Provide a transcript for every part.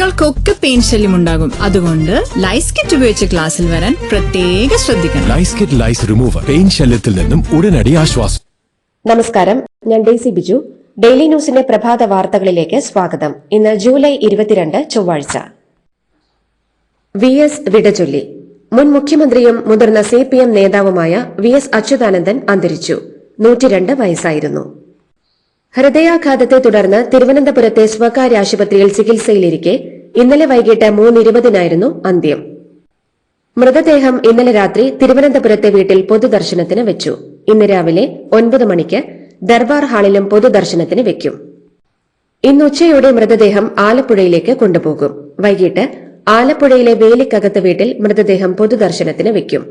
കുട്ടികൾക്കൊക്കെ പെയിൻ ശല്യം ഉണ്ടാകും. അതുകൊണ്ട് ലൈസ് കിറ്റ് ഉപയോഗിച്ച് ക്ലാസ്സിൽ വരാൻ പ്രത്യേക ശ്രദ്ധിക്കണം. ലൈസ് കിറ്റ് ലൈസ് റിമൂവർ പെയിൻ ശല്യത്തിൽ നിന്നും ഉടനടി ആശ്വാസം. നമസ്കാരം. ഞാൻ ഡെയ്സി ബിജു. ഡെയിലി ന്യൂസിന്റെ പ്രഭാത വാർത്തകളിലേക്ക് സ്വാഗതം. ഇന്ന് ജൂലൈ ഇരുപത്തിരണ്ട് ചൊവ്വാഴ്ച. വി എസ് വിടചൊല്ലി. മുൻ മുഖ്യമന്ത്രിയും മുതിർന്ന സി പി എം നേതാവുമായ വി എസ് അച്യുതാനന്ദൻ അന്തരിച്ചു. നൂറ്റിരണ്ട് വയസ്സായിരുന്നു. ഹൃദയാഘാതത്തെ തുടർന്ന് തിരുവനന്തപുരത്തെ സ്വകാര്യ ആശുപത്രിയിൽ ചികിത്സയിലിരിക്കെ ഇന്നലെ വൈകിട്ട് മൂന്നിരുപതിനായിരുന്നു അന്ത്യം. മൃതദേഹം ഇന്നലെ രാത്രി തിരുവനന്തപുരത്തെ വീട്ടിൽ പൊതുദർശനത്തിന് വെച്ചു. ഇന്ന് രാവിലെ ഒൻപത് മണിക്ക് ദർബാർ ഹാളിലും പൊതുദർശനത്തിന് വെക്കും. ഇന്ന് ഉച്ചയോടെ മൃതദേഹം ആലപ്പുഴയിലേക്ക് കൊണ്ടുപോകും. വൈകിട്ട് ആലപ്പുഴയിലെ വേലിക്കകത്ത് വീട്ടിൽ മൃതദേഹം പൊതുദർശനത്തിന് വെക്കും.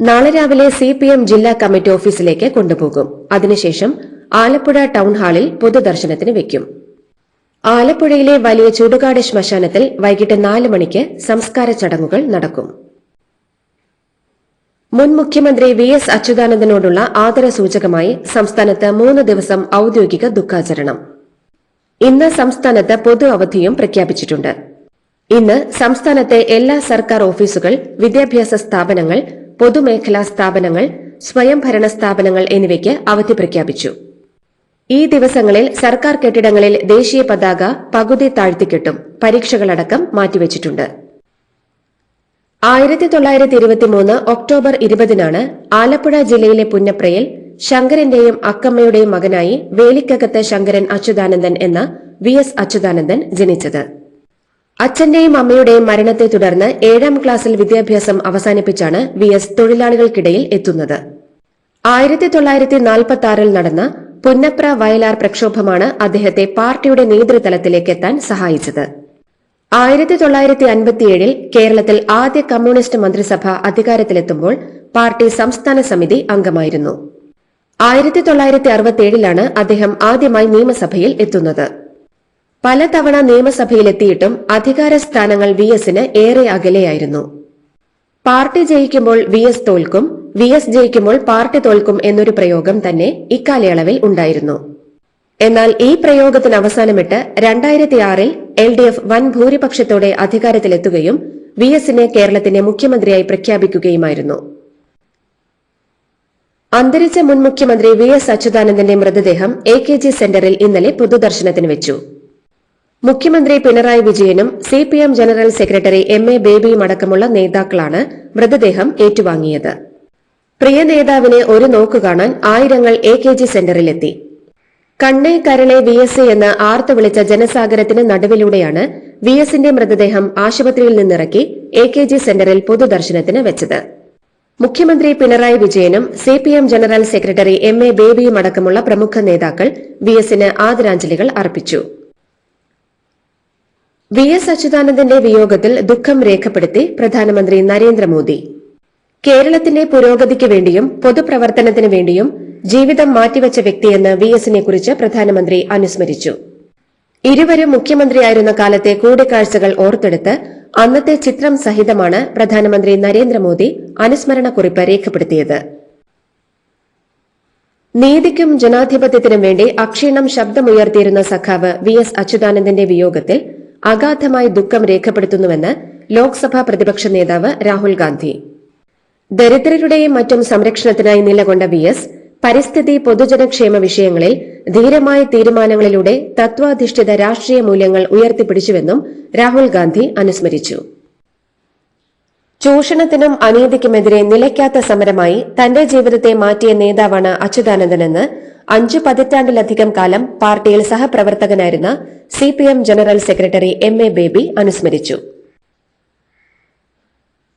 നാളെ രാവിലെ സി പി എം ജില്ലാ കമ്മിറ്റി ഓഫീസിലേക്ക് കൊണ്ടുപോകും. അതിനുശേഷം ആലപ്പുഴ ടൗൺ ഹാളിൽ പൊതുദർശനത്തിന് വെക്കും. ആലപ്പുഴയിലെ വലിയ ചൂടുകാട് ശ്മശാനത്തിൽ വൈകിട്ട് നാല് മണിക്ക് സംസ്കാര ചടങ്ങുകൾ നടക്കും. മുൻ മുഖ്യമന്ത്രി വി എസ് അച്യുതാനന്ദനോടുള്ള ആദരസൂചകമായി സംസ്ഥാനത്ത് മൂന്ന് ദിവസം ഔദ്യോഗിക ദുഃഖാചരണം. ഇന്ന് സംസ്ഥാനത്ത് പൊതു അവധിയും പ്രഖ്യാപിച്ചിട്ടുണ്ട്. ഇന്ന് സംസ്ഥാനത്തെ എല്ലാ സർക്കാർ ഓഫീസുകൾ വിദ്യാഭ്യാസ സ്ഥാപനങ്ങൾ പൊതുമേഖലാ സ്ഥാപനങ്ങൾ സ്വയംഭരണ സ്ഥാപനങ്ങൾ എന്നിവയ്ക്ക് അവധി പ്രഖ്യാപിച്ചു. ഈ ദിവസങ്ങളിൽ സർക്കാർ കെട്ടിടങ്ങളിൽ ദേശീയ പതാക പകുതി താഴ്ത്തിക്കെട്ടും പരീക്ഷകളടക്കം മാറ്റിവച്ചിട്ടുണ്ട്. ആയിരത്തി തൊള്ളായിരത്തി ഇരുപത്തിമൂന്ന് ഒക്ടോബർ ഇരുപതിനാണ് ആലപ്പുഴ ജില്ലയിലെ പുന്നപ്രയിൽ ശങ്കരന്റെയും അക്കമ്മയുടെയും മകനായി വേലിക്കകത്ത് ശങ്കരൻ അച്യുതാനന്ദൻ എന്ന വി എസ് അച്യുതാനന്ദൻ ജനിച്ചത്. അച്ഛന്റെയും അമ്മയുടെയും മരണത്തെ തുടർന്ന് ഏഴാം ക്ലാസ്സിൽ വിദ്യാഭ്യാസം അവസാനിപ്പിച്ചാണ് വി എസ് തൊഴിലാളികൾക്കിടയിൽ എത്തുന്നത്. ആയിരത്തി തൊള്ളായിരത്തി നാൽപ്പത്തി ആറിൽ നടന്ന പുന്നപ്ര വയലാർ പ്രക്ഷോഭമാണ് അദ്ദേഹത്തെ പാർട്ടിയുടെ നേതൃതലത്തിലേക്ക് എത്താൻ സഹായിച്ചത്. ആയിരത്തി തൊള്ളായിരത്തി അൻപത്തിയേഴിൽ കേരളത്തിൽ ആദ്യ കമ്മ്യൂണിസ്റ്റ് മന്ത്രിസഭ അധികാരത്തിലെത്തുമ്പോൾ പാർട്ടി സംസ്ഥാന സമിതി അംഗമായിരുന്നു. ആയിരത്തി തൊള്ളായിരത്തി അറുപത്തിയേഴിലാണ് അദ്ദേഹം ആദ്യമായി നിയമസഭയിൽ എത്തുന്നത്. പലതവണ നിയമസഭയിലെത്തിയിട്ടും അധികാര സ്ഥാനങ്ങൾ വി എസിന് ഏറെ അകലെയായിരുന്നു. പാർട്ടി ജയിക്കുമ്പോൾ വി എസ് തോൽക്കും വി എസ് ജയിക്കുമ്പോൾ പാർട്ടി തോൽക്കും എന്നൊരു പ്രയോഗം തന്നെ ഇക്കാലയളവിൽ ഉണ്ടായിരുന്നു. എന്നാൽ ഈ പ്രയോഗത്തിന് അവസാനമിട്ട് രണ്ടായിരത്തി ആറിൽ എൽ ഡി എഫ് വൻ ഭൂരിപക്ഷത്തോടെ അധികാരത്തിലെത്തുകയും വി എസിനെ കേരളത്തിന്റെ മുഖ്യമന്ത്രിയായി പ്രഖ്യാപിക്കുകയുമായിരുന്നു. അന്തരിച്ച മുൻ മുഖ്യമന്ത്രി വി എസ് അച്യുതാനന്ദന്റെ മൃതദേഹം എ കെ ജി സെന്ററിൽ ഇന്നലെ പൊതുദർശനത്തിന് വെച്ചു. മുഖ്യമന്ത്രി പിണറായി വിജയനും C P M general secretary M A ബേബിയും അടക്കമുള്ള നേതാക്കളാണ് മൃതദേഹം ഏറ്റുവാങ്ങിയത്. പ്രിയ നേതാവിനെ ഒരു നോക്കു കാണാൻ ആയിരങ്ങൾ എ കെ ജി സെന്ററിലെത്തി. കണ്ണേ കരളെ വി എസ് എന്ന് ആർത്തു വിളിച്ച ജനസാഗരത്തിന് നടുവിലൂടെയാണ് വി എസിന്റെ മൃതദേഹം ആശുപത്രിയിൽ നിന്നിറക്കി എ കെ ജി സെന്ററിൽ പൊതുദർശനത്തിന് വെച്ചത്. മുഖ്യമന്ത്രി പിണറായി വിജയനും C P M general secretary M A ബേബിയും അടക്കമുള്ള പ്രമുഖ നേതാക്കൾ വി എസിന് ആദരാഞ്ജലികൾ അർപ്പിച്ചു. വി എസ് അച്യുതാനന്ദന്റെ വിയോഗത്തിൽ ദുഃഖം രേഖപ്പെടുത്തി പ്രധാനമന്ത്രി നരേന്ദ്രമോദി. കേരളത്തിന്റെ പുരോഗതിക്ക് വേണ്ടിയും പൊതുപ്രവർത്തനത്തിനു വേണ്ടിയും ജീവിതം മാറ്റിവച്ച വ്യക്തിയെന്ന് വി എസിനെ കുറിച്ച് പ്രധാനമന്ത്രി അനുസ്മരിച്ചു. ഇരുവരും മുഖ്യമന്ത്രിയായിരുന്ന കാലത്തെ കൂടിക്കാഴ്ചകൾ ഓർത്തെടുത്ത് അന്നത്തെ ചിത്രം സഹിതമാണ് പ്രധാനമന്ത്രി നരേന്ദ്രമോദി അനുസ്മരണ കുറിപ്പ് രേഖപ്പെടുത്തിയത്. നീതിക്കും ജനാധിപത്യത്തിനും വേണ്ടി അക്ഷീണം ശബ്ദമുയർത്തിയിരുന്ന സഖാവ് വി എസ് അച്യുതാനന്ദന്റെ വിയോഗത്തിൽ അഗാധമായി ദുഃഖം രേഖപ്പെടുത്തുന്നുവെന്ന് ലോക്സഭാ പ്രതിപക്ഷ നേതാവ് രാഹുൽ ഗാന്ധി. ദരിദ്രരുടെയും മറ്റും സംരക്ഷണത്തിനായി നിലകൊണ്ട വി എസ് പരിസ്ഥിതി പൊതുജനക്ഷേമ വിഷയങ്ങളിൽ ധീരമായ തീരുമാനങ്ങളിലൂടെ തത്വാധിഷ്ഠിത രാഷ്ട്രീയ മൂല്യങ്ങൾ ഉയർത്തിപ്പിടിച്ചുവെന്നും രാഹുൽ ഗാന്ധി അനുസ്മരിച്ചു. ചൂഷണത്തിനും അനീതിക്കുമെതിരെ നിലയ്ക്കാത്ത സമരമായി തന്റെ ജീവിതത്തെ മാറ്റിയ നേതാവാണ് അച്യുതാനന്ദനെന്ന് അഞ്ചു പതിറ്റാണ്ടിലധികം കാലം പാർട്ടിയിൽ സഹപ്രവർത്തകനായിരുന്ന C general secretary M A Baby അനുസ്മരിച്ചു.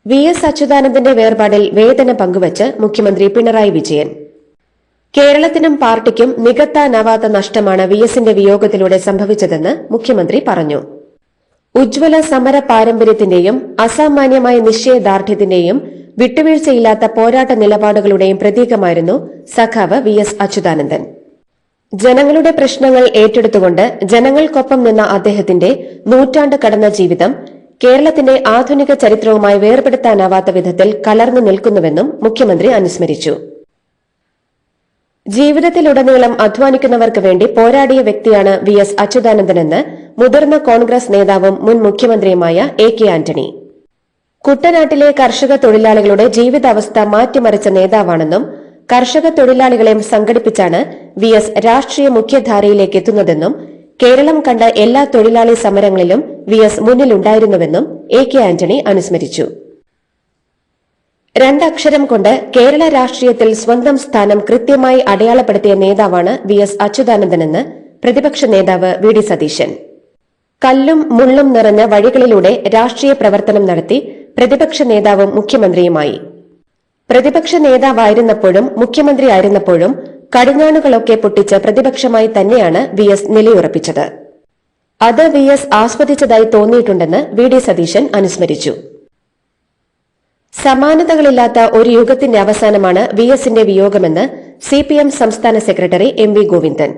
വി എസ് അച്യുതാനന്ദന്റെ വേർപാടിൽ വേദന പങ്കുവച്ച് മുഖ്യമന്ത്രി പിണറായി വിജയൻ. കേരളത്തിനും പാർട്ടിക്കും നികത്താനാവാത്ത നഷ്ടമാണ് വി എസിന്റെ വിയോഗത്തിലൂടെ സംഭവിച്ചതെന്ന് മുഖ്യമന്ത്രി പറഞ്ഞു. ഉജ്ജ്വല സമര പാരമ്പര്യത്തിന്റെയും അസാമാന്യമായ നിശ്ചയദാർഢ്യത്തിന്റെയും വിട്ടുവീഴ്ചയില്ലാത്ത പോരാട്ട നിലപാടുകളുടെയും പ്രതീകമായിരുന്നു സഖാവ് വി എസ് അച്യുതാനന്ദൻ. ജനങ്ങളുടെ പ്രശ്നങ്ങൾ ഏറ്റെടുത്തുകൊണ്ട് ജനങ്ങൾക്കൊപ്പം നിന്ന അദ്ദേഹത്തിന്റെ നൂറ്റാണ്ട് കടന്ന ജീവിതം കേരളത്തിന്റെ ആധുനിക ചരിത്രവുമായി വേർപെടുത്താനാവാത്ത വിധത്തിൽ കലർന്നു നിൽക്കുന്നുവെന്നും മുഖ്യമന്ത്രി അനുസ്മരിച്ചു. ജീവിതത്തിലുടനീളം അധ്വാനിക്കുന്നവർക്ക് വേണ്ടി പോരാടിയ വ്യക്തിയാണ് വി എസ് അച്യുതാനന്ദനെന്ന് മുതിർന്ന കോൺഗ്രസ് നേതാവും മുൻ മുഖ്യമന്ത്രിയുമായ എ കെ ആന്റണി. കുട്ടനാട്ടിലെ കർഷക തൊഴിലാളികളുടെ ജീവിതാവസ്ഥ മാറ്റിമറിച്ച നേതാവാണെന്നും കർഷക തൊഴിലാളികളെയും സംഘടിപ്പിച്ചാണ് വി എസ് രാഷ്ട്രീയ മുഖ്യധാരയിലേക്ക് എത്തുന്നതെന്നും കേരളം കണ്ട എല്ലാ തൊഴിലാളി സമരങ്ങളിലും വി എസ് മുന്നിലുണ്ടായിരുന്നുവെന്നും എ കെ ആന്റണി അനുസ്മരിച്ചു. രണ്ടക്ഷരം കൊണ്ട് കേരള രാഷ്ട്രീയത്തിൽ സ്വന്തം സ്ഥാനം കൃത്യമായി അടയാളപ്പെടുത്തിയ നേതാവാണ് വി എസ് അച്യുതാനന്ദനെന്ന് പ്രതിപക്ഷ നേതാവ് വി ഡി സതീശൻ. കല്ലും മുള്ളും നിറഞ്ഞ വഴികളിലൂടെ രാഷ്ട്രീയ പ്രവർത്തനം നടത്തി പ്രതിപക്ഷ നേതാവും മുഖ്യമന്ത്രിയുമായി. പ്രതിപക്ഷ നേതാവായിരുന്നപ്പോഴും മുഖ്യമന്ത്രിയായിരുന്നപ്പോഴും കടിഞ്ഞാണുകളൊക്കെ പൊട്ടിച്ച് പ്രതിപക്ഷമായി തന്നെയാണ് വി എസ് നിലയുറപ്പിച്ചത്. അത് വി എസ് ആസ്വദിച്ചതായി തോന്നിയിട്ടുണ്ടെന്ന് വി ഡി സതീശൻ അനുസ്മരിച്ചു. സമാനതകളില്ലാത്ത ഒരു യുഗത്തിന്റെ അവസാനമാണ് വി എസിന്റെ വിയോഗമെന്ന് സി പി എം സംസ്ഥാന സെക്രട്ടറി എം വി ഗോവിന്ദൻ.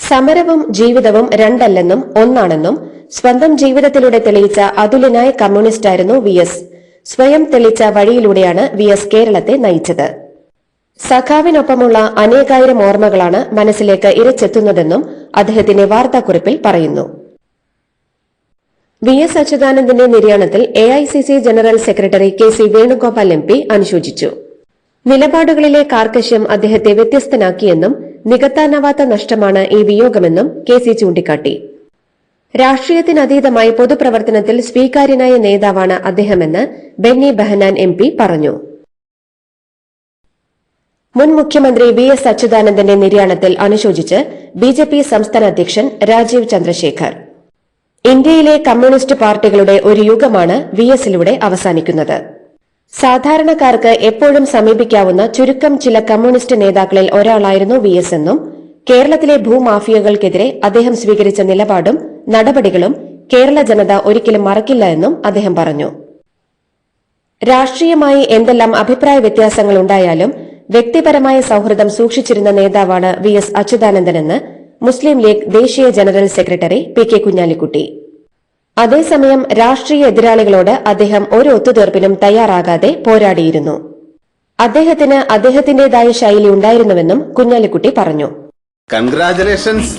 സമരവും ജീവിതവും രണ്ടല്ലെന്നും ഒന്നാണെന്നും സ്വന്തം ജീവിതത്തിലൂടെ തെളിയിച്ച അതുല്യനായ കമ്മ്യൂണിസ്റ്റായിരുന്നു വി എസ് സ്വയം തെളിച്ച വഴിയിലൂടെയാണ് വി എസ് കേരളത്തെ നയിച്ചത്. സഖാവിനൊപ്പമുള്ള അനേകായിരം ഓർമ്മകളാണ് മനസ്സിലേക്ക് ഇരച്ചെത്തുന്നതെന്നും അദ്ദേഹത്തിന്റെ വാർത്താക്കുറിപ്പിൽ പറയുന്നു. വി എസ് അച്യുതാനന്ദന്റെ നിര്യാണത്തിൽ A I C C general secretary K C Venugopal M P അനുശോചിച്ചു. നിലപാടുകളിലെ കാർക്കശ്യം അദ്ദേഹത്തെ വ്യത്യസ്തനാക്കിയെന്നും നികത്താനാവാത്ത നഷ്ടമാണ് ഈ വിയോഗമെന്നും കെ സി ചൂണ്ടിക്കാട്ടി. രാഷ്ട്രീയത്തിനതീതമായി പൊതുപ്രവർത്തനത്തിൽ സ്വീകാര്യനായ നേതാവാണ് അദ്ദേഹമെന്ന് ബെന്നി ബെഹനാൻ എം പറഞ്ഞു. മുൻ മുഖ്യമന്ത്രി വി എസ് അച്യുതാനന്ദന്റെ നിര്യാണത്തിൽ അനുശോചിച്ച് ബിജെപി സംസ്ഥാന അധ്യക്ഷൻ രാജീവ് ചന്ദ്രശേഖർ. ഇന്ത്യയിലെ കമ്മ്യൂണിസ്റ്റ് പാർട്ടികളുടെ ഒരു യുഗമാണ് വി എസിലൂടെ അവസാനിക്കുന്നത്. സാധാരണക്കാർക്ക് എപ്പോഴും സമീപിക്കാവുന്ന ചുരുക്കം ചില കമ്മ്യൂണിസ്റ്റ് നേതാക്കളിൽ ഒരാളായിരുന്നു വി എസ് എന്നും കേരളത്തിലെ ഭൂമാഫിയകൾക്കെതിരെ അദ്ദേഹം സ്വീകരിച്ച നിലപാടും നടപടികളും കേരള ജനത ഒരിക്കലും മറക്കില്ല എന്നും അദ്ദേഹം പറഞ്ഞു. രാഷ്ട്രീയമായി എന്തെല്ലാം അഭിപ്രായ വ്യത്യാസങ്ങൾ ഉണ്ടായാലും വ്യക്തിപരമായ സൌഹൃദം സൂക്ഷിച്ചിരുന്ന നേതാവാണ് വി എസ് അച്യുതാനന്ദനെന്ന് മുസ്ലിം ലീഗ് ദേശീയ general secretary P K Kunhalikutty. അതേസമയം രാഷ്ട്രീയ എതിരാളികളോട് അദ്ദേഹം ഒരു ഒത്തുതീർപ്പിനും തയ്യാറാകാതെ പോരാടിയിരുന്നു. അദ്ദേഹത്തിന് അദ്ദേഹത്തിന്റേതായ ശൈലി ഉണ്ടായിരുന്നുവെന്നും കുഞ്ഞാലിക്കുട്ടി പറഞ്ഞു. കൺഗ്രാചുലേഷൻസ്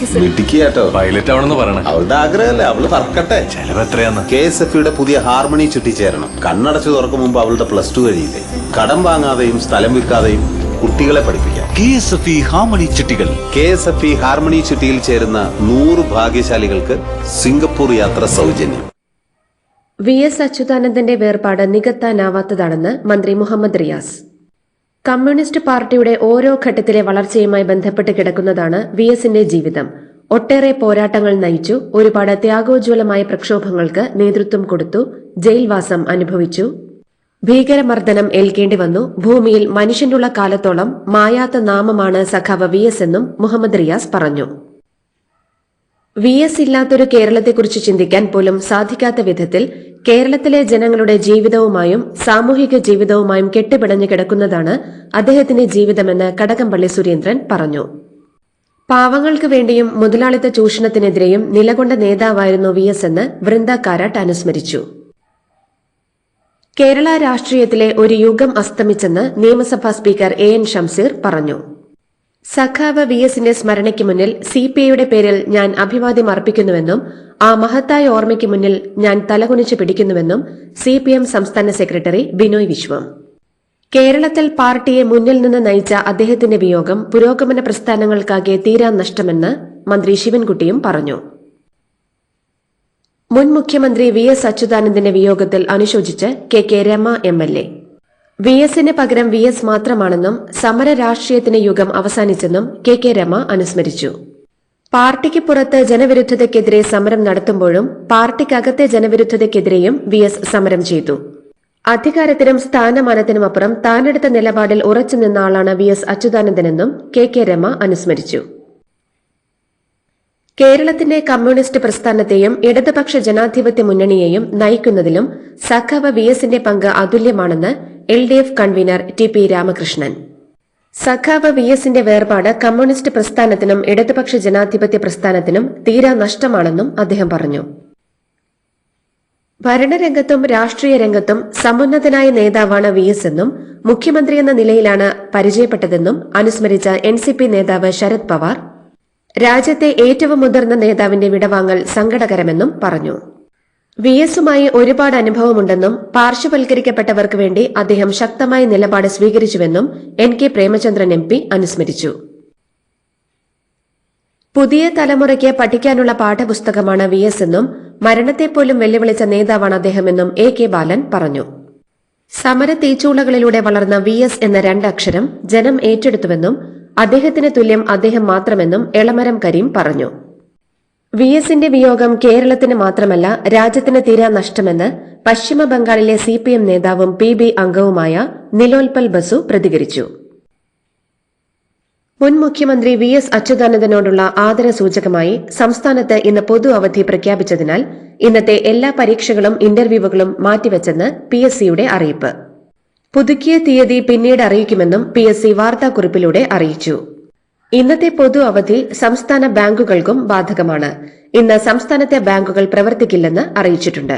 പൈലറ്റ് ആവണമെന്ന് പറയണേ. അവളുടെ ആഗ്രഹമല്ലേ? അവൾ പറക്കട്ടെ ചെലവ് എത്രയാന്ന്? കെ എസ് എഫ് യുടെ പുതിയ ഹാർമണി ചുറ്റിച്ചേരണം. കണ്ണടച്ചു തുറക്കും മുമ്പ് അവളുടെ പ്ലസ് ടു കഴിയില്ലേ? കടം വാങ്ങാതെയും സ്ഥലം വിൽക്കാതെയും കുട്ടികളെ പഠിപ്പിക്കാം. K S F E harmony ചിട്ടികൾ. K S F E harmony ചിട്ടിയിൽ ചേരുന്ന നൂറ് ഭാഗ്യശാലികൾക്ക് സിംഗപ്പൂർ യാത്ര സൗജന്യം. വി എസ് അച്യുതാനന്ദന്റെ വേർപാട് നികത്താനാവാത്തതാണെന്ന് മന്ത്രി മുഹമ്മദ് റിയാസ്. കമ്മ്യൂണിസ്റ്റ് പാർട്ടിയുടെ ഓരോ ഘട്ടത്തിലെ വളർച്ചയുമായി ബന്ധപ്പെട്ട് കിടക്കുന്നതാണ് വി എസിന്റെ ജീവിതം. ഒട്ടേറെ പോരാട്ടങ്ങൾ നയിച്ചു ഒരുപാട് ത്യാഗോജ്വലമായ പ്രക്ഷോഭങ്ങൾക്ക് നേതൃത്വം കൊടുത്തു ജയിൽവാസം അനുഭവിച്ചു. ഭീകരമർദ്ദനം ഏൽക്കേണ്ടി വന്നു. ഭൂമിയിൽ മനുഷ്യനുള്ള കാലത്തോളം മായാത്ത നാമമാണ് സഖാവ് വി എസ് എന്നും മുഹമ്മദ് റിയാസ് പറഞ്ഞു. വി എസ് ഇല്ലാത്തൊരു കേരളത്തെക്കുറിച്ച് ചിന്തിക്കാൻ പോലും സാധിക്കാത്ത വിധത്തിൽ കേരളത്തിലെ ജനങ്ങളുടെ ജീവിതവുമായും സാമൂഹിക ജീവിതവുമായും കെട്ടിപ്പിടഞ്ഞു കിടക്കുന്നതാണ് അദ്ദേഹത്തിന്റെ ജീവിതമെന്ന് കടകംപള്ളി സുരേന്ദ്രൻ പറഞ്ഞു. പാവങ്ങൾക്ക് വേണ്ടിയും മുതലാളിത്ത ചൂഷണത്തിനെതിരെയും നിലകൊണ്ട നേതാവായിരുന്നു വി എസ് എന്ന് വൃന്ദ കാരാട്ട് അനുസ്മരിച്ചു. കേരള രാഷ്ട്രീയത്തിലെ ഒരു യുഗം അസ്തമിച്ചെന്ന് നിയമസഭാ സ്പീക്കർ എ എൻ ഷംസീർ പറഞ്ഞു. സഖാവ് വി എസിന്റെ സ്മരണയ്ക്ക് മുന്നിൽ സി പി ഐയുടെ പേരിൽ ഞാൻ അഭിവാദ്യം അർപ്പിക്കുന്നുവെന്നും ആ മഹത്തായ ഓർമ്മയ്ക്ക് മുന്നിൽ ഞാൻ തലകുനിച്ച് പിടിക്കുന്നുവെന്നും സി പി എം സംസ്ഥാന സെക്രട്ടറി ബിനോയ് വിശ്വം. കേരളത്തിൽ പാർട്ടിയെ മുന്നിൽ നിന്ന് നയിച്ച അദ്ദേഹത്തിന്റെ വിയോഗം പുരോഗമന പ്രസ്ഥാനങ്ങൾക്കാകെ തീരാ നഷ്ടമെന്ന് മന്ത്രി ശിവൻകുട്ടിയും പറഞ്ഞു. മുൻ മുഖ്യമന്ത്രി വി എസ് അച്യുതാനന്ദന്റെ വിയോഗത്തിൽ അനുശോചിച്ച് K K Rema M L A. V എസിന് പകരം വി എസ് മാത്രമാണെന്നും സമര രാഷ്ട്രീയത്തിന് യുഗം അവസാനിച്ചെന്നും കെ കെ രമ അനുസ്മരിച്ചു. പാർട്ടിക്ക് പുറത്ത് ജനവിരുദ്ധതയ്ക്കെതിരെ സമരം നടത്തുമ്പോഴും പാർട്ടിക്കകത്തെ ജനവിരുദ്ധതയ്ക്കെതിരെയും വി എസ് സമരം ചെയ്തു. അധികാരത്തിനും സ്ഥാനമാനത്തിനുമപ്പുറം താനെടുത്ത നിലപാടിൽ ഉറച്ചു നിന്ന ആളാണ് വി എസ് അച്യുതാനന്ദനെന്നും കെ കെ രമ അനുസ്മരിച്ചു. കേരളത്തിന്റെ കമ്മ്യൂണിസ്റ്റ് പ്രസ്ഥാനത്തെയും ഇടതുപക്ഷ ജനാധിപത്യ മുന്നണിയെയും നയിക്കുന്നതിലും സഖാവ് വി എസിന്റെ പങ്ക് അതുല്യമാണെന്ന് L D F convener T P Ramakrishnan. സഖാവ് വി എസിന്റെ വേർപാട് കമ്മ്യൂണിസ്റ്റ് പ്രസ്ഥാനത്തിനും ഇടതുപക്ഷ ജനാധിപത്യ പ്രസ്ഥാനത്തിനും തീരാ നഷ്ടമാണെന്നും അദ്ദേഹം പറഞ്ഞു. ഭരണരംഗത്തും രാഷ്ട്രീയ രംഗത്തും സമുന്നതനായ നേതാവാണ് വി എസ് എന്നും മുഖ്യമന്ത്രിയെന്ന നിലയിലാണ് പരിചയപ്പെട്ടതെന്നും അനുസ്മരിച്ച എൻ നേതാവ് ശരത് പവാർ രാജ്യത്തെ ഏറ്റവും മുതിർന്ന നേതാവിന്റെ വിടവാങ്ങൽ സങ്കടകരമെന്നും പറഞ്ഞു. വി എസുമായി ഒരുപാട് അനുഭവമുണ്ടെന്നും പാർശ്വവൽക്കരിക്കപ്പെട്ടവർക്ക് വേണ്ടി അദ്ദേഹം ശക്തമായ നിലപാട് സ്വീകരിച്ചുവെന്നും N K Premachandran M P അനുസ്മരിച്ചു. പുതിയ തലമുറയ്ക്ക് പഠിക്കാനുള്ള പാഠപുസ്തകമാണ് വി എസ് എന്നും മരണത്തെപ്പോലും വെല്ലുവിളിച്ച നേതാവാണ് അദ്ദേഹമെന്നും എ കെ ബാലൻ പറഞ്ഞു. സമര തീച്ചൂളകളിലൂടെ വളർന്ന വി എസ് എന്ന രണ്ടക്ഷരം ജനം ഏറ്റെടുത്തുവെന്നും അദ്ദേഹത്തിന് തുല്യം അദ്ദേഹം മാത്രമെന്നും എളമരം കരീം പറഞ്ഞു. വി എസിന്റെ വിയോഗം കേരളത്തിന് മാത്രമല്ല രാജ്യത്തിന് തീരാ നഷ്ടമെന്ന് പശ്ചിമ ബംഗാളിലെ സി പി എം നേതാവും പി ബി അംഗവുമായ നിലോൽപൽ ബസു പ്രതികരിച്ചു. മുൻ മുഖ്യമന്ത്രി വി എസ് അച്യുതാനന്ദനോടുള്ള ആദരസൂചകമായി സംസ്ഥാനത്ത് ഇന്ന് പൊതു അവധി പ്രഖ്യാപിച്ചതിനാൽ ഇന്നത്തെ എല്ലാ പരീക്ഷകളും ഇന്റർവ്യൂവുകളും മാറ്റിവെച്ചെന്ന് പി എസ് സിയുടെ അറിയിപ്പ്. പുതുക്കിയ തീയതി പിന്നീട് അറിയിക്കുമെന്നും പി എസ് സി വാർത്താക്കുറിപ്പിലൂടെ അറിയിച്ചു. ഇന്നത്തെ പൊതു അവധി സംസ്ഥാന ബാങ്കുകൾക്കും ബാധകമാണ്. ഇന്ന് സംസ്ഥാനത്തെ ബാങ്കുകൾ പ്രവർത്തിക്കില്ലെന്ന് അറിയിച്ചിട്ടുണ്ട്.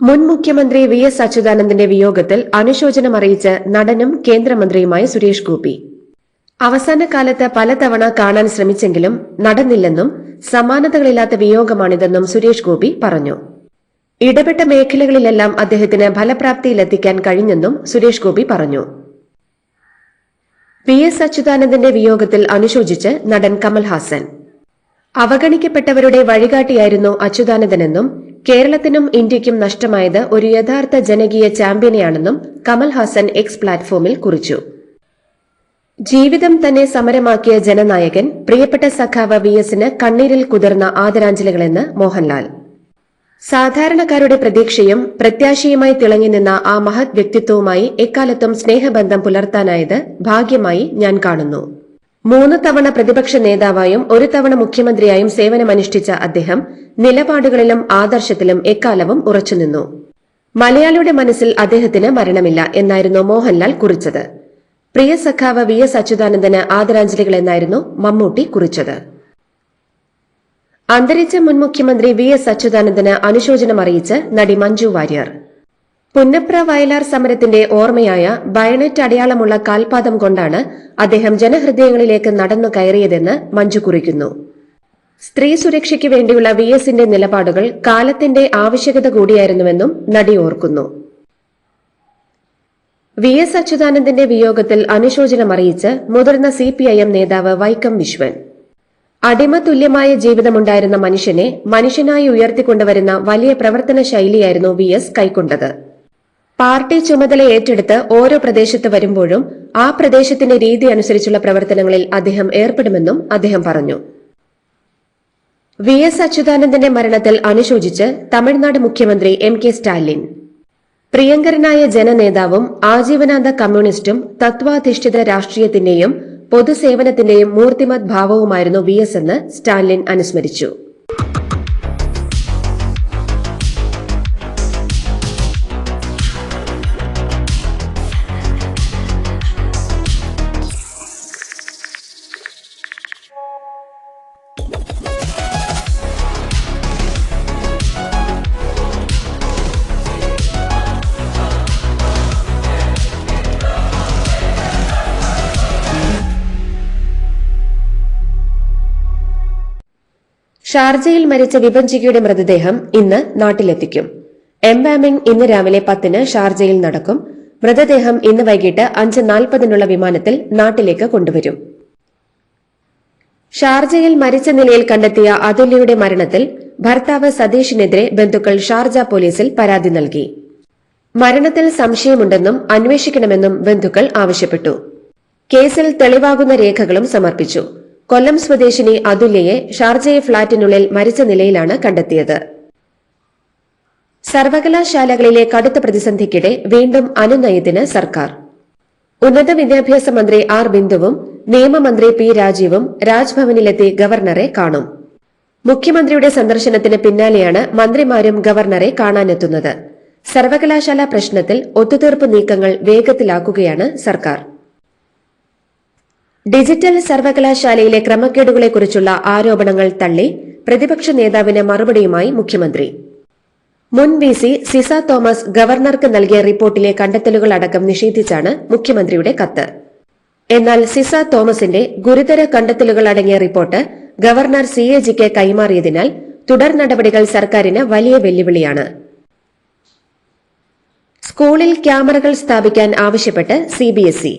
മുൻ മുഖ്യമന്ത്രി വി എസ് അച്യുതാനന്ദന്റെ വിയോഗത്തിൽ അനുശോചനം അറിയിച്ച് നടനും കേന്ദ്രമന്ത്രിയുമായ സുരേഷ് ഗോപി. അവസാന കാലത്ത് പലതവണ കാണാൻ ശ്രമിച്ചെങ്കിലും നടന്നില്ലെന്നും സമാനതകളില്ലാത്ത വിയോഗമാണിതെന്നും സുരേഷ് ഗോപി പറഞ്ഞു. ഇടപെട്ട മേഖലകളിലെല്ലാം അദ്ദേഹത്തിന് ഫലപ്രാപ്തിയിലെത്തിക്കാൻ കഴിഞ്ഞെന്നും സുരേഷ് ഗോപി പറഞ്ഞു. വി എസ് അച്യുതാനന്ദന്റെ വിയോഗത്തിൽ അനുശോചിച്ച് നടൻ കമൽഹാസൻ. അവഗണിക്കപ്പെട്ടവരുടെ വഴികാട്ടിയായിരുന്നു അച്യുതാനന്ദനെന്നും കേരളത്തിനും ഇന്ത്യയ്ക്കും നഷ്ടമായത് ഒരു യഥാർത്ഥ ജനകീയ ചാമ്പ്യനെയാണെന്നും കമൽഹാസൻ എക്സ് പ്ലാറ്റ്ഫോമിൽ കുറിച്ചു. ജീവിതം തന്നെ സമരമാക്കിയ ജനനായകൻ പ്രിയപ്പെട്ട സഖാവ് വി എസിന് കണ്ണീരിൽ കുതിർന്ന ആദരാഞ്ജലികളെന്ന് മോഹൻലാൽ. സാധാരണക്കാരുടെ പ്രതീക്ഷയും പ്രത്യാശയുമായി തിളങ്ങി നിന്ന ആ മഹത് വ്യക്തിത്വവുമായി എക്കാലത്തും സ്നേഹബന്ധം പുലർത്താനായത് ഭാഗ്യമായി ഞാൻ കാണുന്നു. മൂന്ന് തവണ പ്രതിപക്ഷ നേതാവായും ഒരു തവണ മുഖ്യമന്ത്രിയായും സേവനമനുഷ്ഠിച്ച അദ്ദേഹം നിലപാടുകളിലും ആദർശത്തിലും എക്കാലവും ഉറച്ചുനിന്നു മലയാളിയുടെ മനസ്സിൽ അദ്ദേഹത്തിന് മരണമില്ല എന്നായിരുന്നു മോഹൻലാൽ കുറിച്ചത്. പ്രിയ സഖാവ് വി എസ് അച്യുതാനന്ദന് ആദരാഞ്ജലികൾ എന്നായിരുന്നു മമ്മൂട്ടി കുറിച്ചത്. അന്തരിച്ച മുൻ മുഖ്യമന്ത്രി വി എസ് അച്യുതാനന്ദന് അനുശോചനം അറിയിച്ച് നടി മഞ്ജു വാര്യർ. പുന്നപ്ര വയലാർ സമരത്തിന്റെ ഓർമ്മയായ ബയണറ്റ് അടയാളമുള്ള കാൽപാദം കൊണ്ടാണ് അദ്ദേഹം ജനഹൃദയങ്ങളിലേക്ക് നടന്നു കയറിയതെന്ന് മഞ്ജു കുറിക്കുന്നു. സ്ത്രീ സുരക്ഷയ്ക്ക് വേണ്ടിയുള്ള വി എസിന്റെ നിലപാടുകൾ കാലത്തിന്റെ ആവശ്യകത കൂടിയായിരുന്നുവെന്നും നടി ഓർക്കുന്നു. വി എസ് അച്യുതാനന്ദന്റെ വിയോഗത്തിൽ അനുശോചനം അറിയിച്ച് മുതിർന്ന സി നേതാവ് വൈക്കം വിശ്വൻ. അടിമ തുല്യമായ ജീവിതമുണ്ടായിരുന്ന മനുഷ്യനെ മനുഷ്യനായി ഉയർത്തിക്കൊണ്ടുവരുന്ന വലിയ പ്രവർത്തന ശൈലിയായിരുന്നു വി എസ് കൈക്കൊണ്ടത്. പാർട്ടി ചുമതല ഏറ്റെടുത്ത് ഓരോ പ്രദേശത്ത് വരുമ്പോഴും ആ പ്രദേശത്തിന്റെ രീതി അനുസരിച്ചുള്ള പ്രവർത്തനങ്ങളിൽ അദ്ദേഹം ഏർപ്പെടുമെന്നും അദ്ദേഹം പറഞ്ഞു. വി എസ് അച്യുതാനന്ദന്റെ മരണത്തിൽ അനുശോചിച്ച് തമിഴ്നാട് മുഖ്യമന്ത്രി എം കെ സ്റ്റാലിൻ. പ്രിയങ്കരനായ ജനനേതാവും ആജീവനാന്ത കമ്മ്യൂണിസ്റ്റും തത്വാധിഷ്ഠിത രാഷ്ട്രീയത്തിന്റെയും പൊതുസേവനത്തിന്റെയും മൂർത്തിമത് ഭാവവുമായിരുന്നു വി എസ് എന്ന് സ്റ്റാലിൻ അനുസ്മരിച്ചു ഷാർജയിൽ മരിച്ച വിപഞ്ചികയുടെ മൃതദേഹം ഇന്ന് നാട്ടിലെത്തിക്കും. എംബാമിംഗ് ഇന്ന് രാവിലെ പത്തിന് ഷാർജയിൽ നടക്കും. മൃതദേഹം ഇന്ന് വൈകിട്ട് അഞ്ച് നാൽപ്പതിനുള്ള വിമാനത്തിൽ നാട്ടിലേക്ക് കൊണ്ടുവരും. ഷാർജയിൽ മരിച്ച നിലയിൽ കണ്ടെത്തിയ അതുല്യയുടെ മരണത്തിൽ ഭർത്താവ് സതീഷിനെതിരെ ബന്ധുക്കൾ ഷാർജ പോലീസിൽ പരാതി നൽകി. മരണത്തിൽ സംശയമുണ്ടെന്നും അന്വേഷിക്കണമെന്നും ബന്ധുക്കൾ ആവശ്യപ്പെട്ടു. കേസിൽ തെളിവാകുന്ന രേഖകളും സമർപ്പിച്ചു. കൊല്ലം സ്വദേശിനി അതുല്യയെ ഷാർജയെ ഫ്ളാറ്റിനുള്ളിൽ മരിച്ച നിലയിലാണ് കണ്ടെത്തിയത്. സർവകലാശാലകളിലെ കടുത്ത പ്രതിസന്ധിക്കിടെ വീണ്ടും അനുനയത്തിന് സർക്കാർ. ഉന്നത വിദ്യാഭ്യാസ മന്ത്രി ആർ ബിന്ദുവും നിയമമന്ത്രി പി രാജീവും രാജ്ഭവനിലെത്തി ഗവർണറെ കാണും. മുഖ്യമന്ത്രിയുടെ സന്ദർശനത്തിന് പിന്നാലെയാണ് മന്ത്രിമാരും ഗവർണറെ കാണാനെത്തുന്നത്. സർവകലാശാല പ്രശ്നത്തിൽ ഒത്തുതീർപ്പ് നീക്കങ്ങൾ വേഗത്തിലാക്കുകയാണ് സർക്കാർ. ഡിജിറ്റൽ സർവകലാശാലയിലെ ക്രമക്കേടുകളെക്കുറിച്ചുള്ള ആരോപണങ്ങൾ തള്ളി പ്രതിപക്ഷ നേതാവിന് മറുപടിയുമായി മുഖ്യമന്ത്രി. മുൻ വി സി സിസ തോമസ് ഗവർണർക്ക് നൽകിയ റിപ്പോർട്ടിലെ കണ്ടെത്തലുകൾ അടക്കം നിഷേധിച്ചാണ് മുഖ്യമന്ത്രിയുടെ കത്ത്. എന്നാൽ സിസ തോമസിന്റെ ഗുരുതര കണ്ടെത്തലുകൾ അടങ്ങിയ റിപ്പോർട്ട് ഗവർണർ സി എ ജിക്ക് കൈമാറിയതിനാൽ തുടർ നടപടികൾ സർക്കാരിന് വലിയ വെല്ലുവിളിയാണ്. സ്കൂളിൽ ക്യാമറകൾ സ്ഥാപിക്കാൻ ആവശ്യപ്പെട്ട് സിബിഎസ്ഇ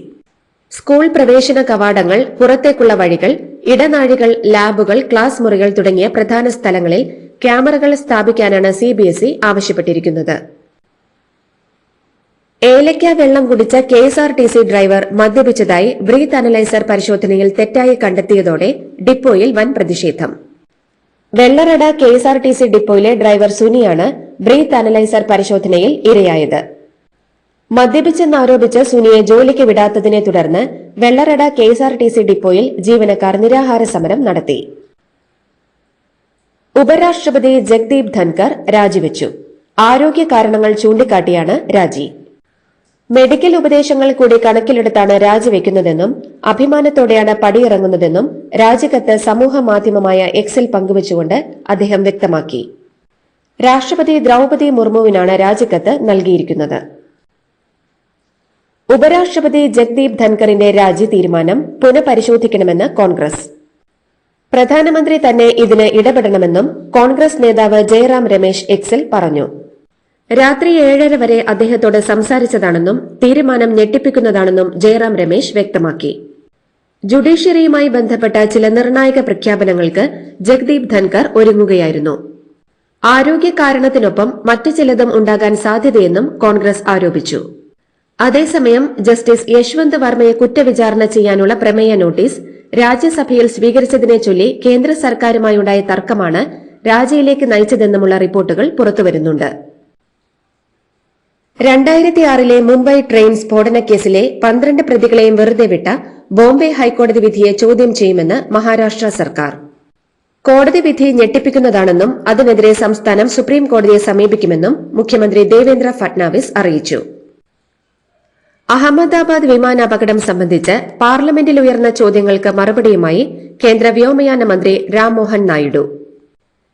സ്കൂൾ പ്രവേശന കവാടങ്ങൾ പുറത്തേക്കുള്ള വഴികൾ ഇടനാഴികൾ ലാബുകൾ ക്ലാസ് മുറികൾ തുടങ്ങിയ പ്രധാന സ്ഥലങ്ങളിൽ ക്യാമറകൾ സ്ഥാപിക്കാനാണ് സി ബി എസ് ഇ ആവശ്യപ്പെട്ടിരിക്കുന്നത്. ഏലയ്ക്ക വെള്ളം കുടിച്ച K S R T C driver മദ്യപിച്ചതായി breath analyser പരിശോധനയിൽ തെറ്റായി കണ്ടെത്തിയതോടെ ഡിപ്പോയിൽ വൻ പ്രതിഷേധം. Vellarada K S R T C ഡിപ്പോയിലെ driver സുനിയാണ് ബ്രീത്ത് അനലൈസർ പരിശോധനയിൽ ഇരയായത്. മദ്യപിച്ചെന്നാരോപിച്ച് സുനിയെ ജോലിക്ക് വിടാത്തതിനെ തുടർന്ന് Vellarada K S R T C ഡിപ്പോയിൽ ജീവനക്കാർ നിരാഹാര സമരം നടത്തി. ഉപരാഷ്ട്രപതി ജഗ്ദീപ് ധൻകർ രാജിവെച്ചു. ആരോഗ്യ കാരണങ്ങൾ ചൂണ്ടിക്കാട്ടിയാണ് രാജി. മെഡിക്കൽ ഉപദേശങ്ങൾ കൂടി കണക്കിലെടുത്താണ് രാജിവെക്കുന്നതെന്നും അഭിമാനത്തോടെയാണ് പടിയിറങ്ങുന്നതെന്നും രാജിക്കത്ത് സമൂഹ മാധ്യമമായ എക്സിൽ പങ്കുവച്ചുകൊണ്ട് അദ്ദേഹം വ്യക്തമാക്കി. രാഷ്ട്രപതി ദ്രൌപതി മുർമുവിനാണ് രാജിക്കത്ത് നൽകിയിരിക്കുന്നത്. ഉപരാഷ്ട്രപതി ജഗ്ദീപ് ധൻകറിന്റെ രാജി തീരുമാനം പുനഃപരിശോധിക്കണമെന്ന് കോൺഗ്രസ്. പ്രധാനമന്ത്രി തന്നെ ഇതിന് ഇടപെടണമെന്നും കോൺഗ്രസ് നേതാവ് ജയറാം രമേശ് എക്സിൽ പറഞ്ഞു. രാത്രി ഏഴര വരെ അദ്ദേഹത്തോട് സംസാരിച്ചതാണെന്നും തീരുമാനം ഞെട്ടിപ്പിക്കുന്നതാണെന്നും ജയറാം രമേശ് വ്യക്തമാക്കി. ജുഡീഷ്യറിയുമായി ബന്ധപ്പെട്ട ചില നിർണായക പ്രഖ്യാപനങ്ങൾക്ക് ജഗ്ദീപ് ധൻകർ ഒരുങ്ങുകയായിരുന്നു. ആരോഗ്യ കാരണത്തിനൊപ്പം മറ്റു ചിലതും ഉണ്ടാകാൻ സാധ്യതയെന്നും കോൺഗ്രസ് ആരോപിച്ചു. അതേസമയം ജസ്റ്റിസ് യശ്വന്ത് വർമ്മയെ കുറ്റവിചാരണ ചെയ്യാനുള്ള പ്രമേയ നോട്ടീസ് രാജ്യസഭയിൽ സ്വീകരിച്ചതിനെ ചൊല്ലി കേന്ദ്ര സർക്കാരുമായുണ്ടായ തർക്കമാണ് രാജിയിലേക്ക് നയിച്ചതെന്നുമുള്ള റിപ്പോർട്ടുകൾ പുറത്തുവരുന്നുണ്ട്. രണ്ടായിരത്തിയാറിലെ മുംബൈ ട്രെയിൻ സ്ഫോടനക്കേസിലെ പന്ത്രണ്ട് പ്രതികളെയും വെറുതെ വിട്ട ബോംബെ ഹൈക്കോടതി വിധിയെ ചോദ്യം ചെയ്യുമെന്ന് മഹാരാഷ്ട്ര സർക്കാർ. കോടതി വിധി ഞെട്ടിപ്പിക്കുന്നതാണെന്നും അതിനെതിരെ സംസ്ഥാനം സുപ്രീം കോടതിയെ സമീപിക്കുമെന്നും മുഖ്യമന്ത്രി ദേവേന്ദ്ര ഫട്നാവിസ് അറിയിച്ചു. അഹമ്മദാബാദ് വിമാനാപകടം സംബന്ധിച്ച് പാർലമെന്റിൽ ഉയർന്ന ചോദ്യങ്ങൾക്ക് മറുപടിയുമായി കേന്ദ്ര വ്യോമയാന മന്ത്രി രാംമോഹൻ നായിഡു.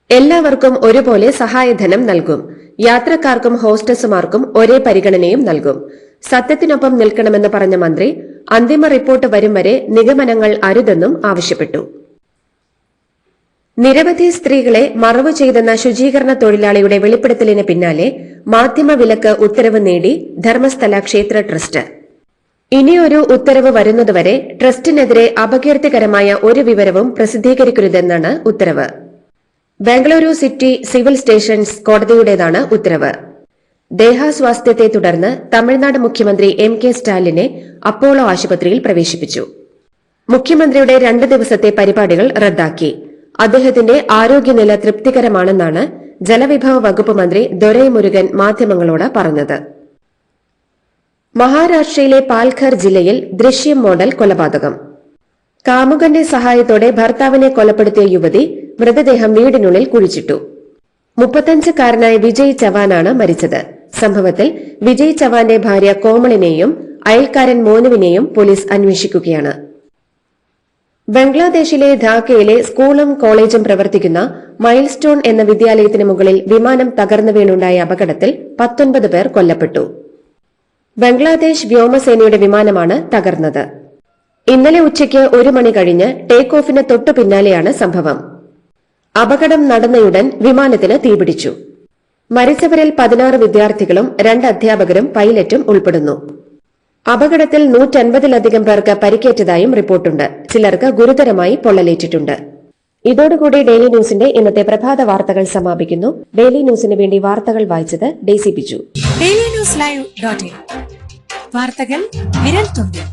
എല്ലാവർക്കും ഒരുപോലെ സഹായധനം നൽകും. യാത്രക്കാർക്കും ഹോസ്റ്റസുമാർക്കും ഒരേ പരിഗണനയും നൽകും. സത്യത്തിനൊപ്പം നിൽക്കണമെന്ന് പറഞ്ഞ മന്ത്രി അന്തിമ റിപ്പോർട്ട് വരും വരെ നിഗമനങ്ങൾ അരുതെന്നും ആവശ്യപ്പെട്ടു. നിരവധി സ്ത്രീകളെ മറവ് ചെയ്തെന്ന ശുചീകരണ തൊഴിലാളിയുടെ വെളിപ്പെടുത്തലിന് പിന്നാലെ മാധ്യമ വിലക്ക് ഉത്തരവ് നേടി ധർമ്മസ്ഥല ക്ഷേത്ര ട്രസ്റ്റ്. ഇനിയൊരു ഉത്തരവ് വരുന്നതുവരെ ട്രസ്റ്റിനെതിരെ അപകീർത്തികരമായ ഒരു വിവരവും പ്രസിദ്ധീകരിക്കരുതെന്നാണ് ഉത്തരവ്. ബംഗളൂരു സിറ്റി സിവിൽ സ്റ്റേഷൻസ് കോടതിയുടേതാണ് ഉത്തരവ്. ദേഹാസ്വാസ്ഥ്യത്തെ തുടർന്ന് തമിഴ്നാട് മുഖ്യമന്ത്രി എം കെ സ്റ്റാലിനെ അപ്പോളോ ആശുപത്രിയിൽ പ്രവേശിപ്പിച്ചു. മുഖ്യമന്ത്രിയുടെ രണ്ട് ദിവസത്തെ പരിപാടികൾ റദ്ദാക്കി. അദ്ദേഹത്തിന്റെ ആരോഗ്യനില തൃപ്തികരമാണെന്നാണ് ജലവിഭവ വകുപ്പ് മന്ത്രി ദൊരൈ മുരുകൻ മാധ്യമങ്ങളോട് പറഞ്ഞത്. മഹാരാഷ്ട്രയിലെ പാൽഘർ ജില്ലയിൽ ദൃശ്യം മോഡൽ കൊലപാതകം. കാമുകന്റെ സഹായത്തോടെ ഭർത്താവിനെ കൊലപ്പെടുത്തിയ യുവതി മൃതദേഹം വീടിനുള്ളിൽ കുഴിച്ചിട്ടു. മുപ്പത്തഞ്ചുകാരനായ വിജയ് ചവാനാണ് മരിച്ചത്. സംഭവത്തിൽ വിജയ് ചവാന്റെ ഭാര്യ കോമളിനെയും അയൽക്കാരൻ മോനുവിനെയും പോലീസ് അന്വേഷിക്കുകയാണ്. ബംഗ്ലാദേശിലെ ധാക്കയിലെ സ്കൂളും കോളേജും പ്രവർത്തിക്കുന്ന മൈൽസ്റ്റോൺ എന്ന വിദ്യാലയത്തിന് മുകളിൽ വിമാനം തകർന്നു വീണുണ്ടായ അപകടത്തിൽ പത്തൊൻപത് പേർ കൊല്ലപ്പെട്ടു. ബംഗ്ലാദേശ് വ്യോമസേനയുടെ വിമാനമാണ് തകർന്നത്. ഇന്നലെ ഉച്ചയ്ക്ക് ഒരു മണി കഴിഞ്ഞ് ടേക്ക് ഓഫിന് തൊട്ടു പിന്നാലെയാണ് സംഭവം. അപകടം നടന്നയുടൻ വിമാനത്തിന് തീപിടിച്ചു. മരിച്ചവരിൽ പതിനാറ് വിദ്യാർത്ഥികളും രണ്ട് അധ്യാപകരും പൈലറ്റും ഉൾപ്പെടുന്നു. അപകടത്തിൽ നൂറ്റൻപതിലധികം പേർക്ക് പരിക്കേറ്റതായും റിപ്പോർട്ടുണ്ട്. ചിലർക്ക് ഗുരുതരമായി പൊള്ളലേറ്റിട്ടുണ്ട്. ഇതോടുകൂടി ഡെയിലി ന്യൂസിന്റെ ഇന്നത്തെ പ്രഭാത വാർത്തകൾ സമാപിക്കുന്നു. ഡെയിലി ന്യൂസിന് വേണ്ടി വാർത്തകൾ വായിച്ചത് Daisy Biju. Daily news live വാർത്തകൾ വിരൽ തുമ്പിൽ